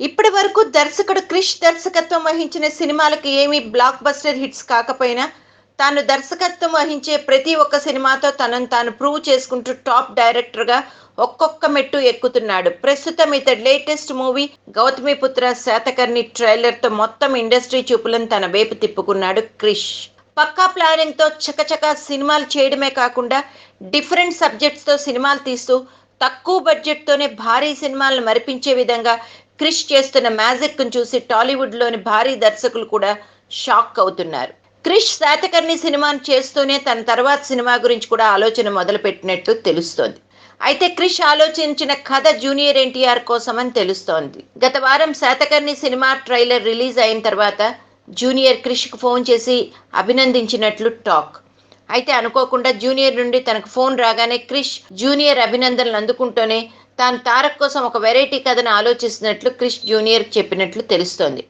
ఇప్పటి వరకు దర్శకుడు క్రిష్ దర్శకత్వం వహించిన సినిమాలకు ఏమీ బ్లాక్ బస్టర్ హిట్స్ కాకపోయినా తాను దర్శకత్వం వహించే ప్రతి ఒక్క సినిమాతో తనను తాను ప్రూవ్ చేసుకుంటూ టాప్ డైరెక్టర్గా ఒక్కొక్క మెట్టు ఎక్కుతున్నాడు. ప్రస్తుతం ఇతడి లేటెస్ట్ మూవీ గౌతమిపుత్ర శాతకర్ణి ట్రైలర్తో మొత్తం ఇండస్ట్రీ చూపులను తన వైపు తిప్పుకున్నాడు క్రిష్. పక్కా ప్లానింగ్తో చకచక సినిమాలు చేయడమే కాకుండా డిఫరెంట్ సబ్జెక్ట్స్తో సినిమాలు తీస్తూ తక్కువ బడ్జెట్తోనే భారీ సినిమాలను మరిపించే విధంగా క్రిష్ చేస్తున్న మ్యాజిక్ను చూసి టాలీవుడ్లోని భారీ దర్శకులు కూడా షాక్ అవుతున్నారు. క్రిష్ శాతకర్ణి సినిమాను చేస్తూనే తన తర్వాత సినిమా గురించి కూడా ఆలోచన మొదలుపెట్టినట్టు తెలుస్తోంది. అయితే క్రిష్ ఆలోచించిన కథ జూనియర్ ఎన్టీఆర్ కోసమని తెలుస్తోంది. గత వారం శాతకర్ణి సినిమా ట్రైలర్ రిలీజ్ అయిన తర్వాత జూనియర్ క్రిష్కు ఫోన్ చేసి అభినందించినట్లు టాక్. అయితే అనుకోకుండా జూనియర్ నుండి తనకు ఫోన్ రాగానే క్రిష్ జూనియర్ అభినందనలు అందుకుంటూనే తాను తారక్ కోసం ఒక వెరైటీ కథను ఆలోచిస్తున్నట్లు క్రిష్ జూనియర్ చెప్పినట్లు తెలుస్తోంది.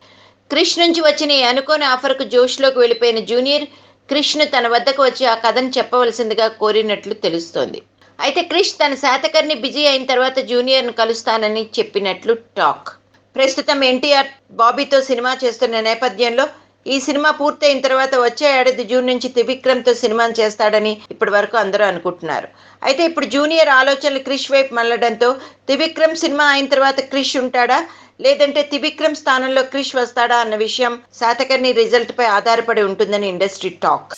క్రిష్ నుంచి వచ్చిన ఈ అనుకోని ఆఫర్కు జోష్లోకి వెళ్ళిపోయిన జూనియర్ క్రిష్ను తన వద్దకు వచ్చి ఆ కథను చెప్పవలసిందిగా కోరినట్లు తెలుస్తోంది. అయితే క్రిష్ తన శాతకర్ని బిజీ అయిన తర్వాత జూనియర్ను కలుస్తానని చెప్పినట్లు టాక్. ప్రస్తుతం ఎన్టీఆర్ బాబీతో సినిమా చేస్తున్న నేపథ్యంలో ఈ సినిమా పూర్తయిన తర్వాత వచ్చే ఏడాది జూన్ నుంచి త్రివిక్రమ్తో సినిమాను చేస్తాడని ఇప్పటి వరకు అందరూ అనుకుంటున్నారు. అయితే ఇప్పుడు జూనియర్ ఆలోచనలు క్రిష్ వైపు మళ్ళడంతో త్రివిక్రమ్ సినిమా అయిన తర్వాత క్రిష్ ఉంటాడా? లేదంటే త్రివిక్రమ్ స్థానంలో క్రిష్ వస్తాడా అన్న విషయం శాతకర్ణి రిజల్ట్ పై ఆధారపడి ఉంటుందని ఇండస్ట్రీ టాక్.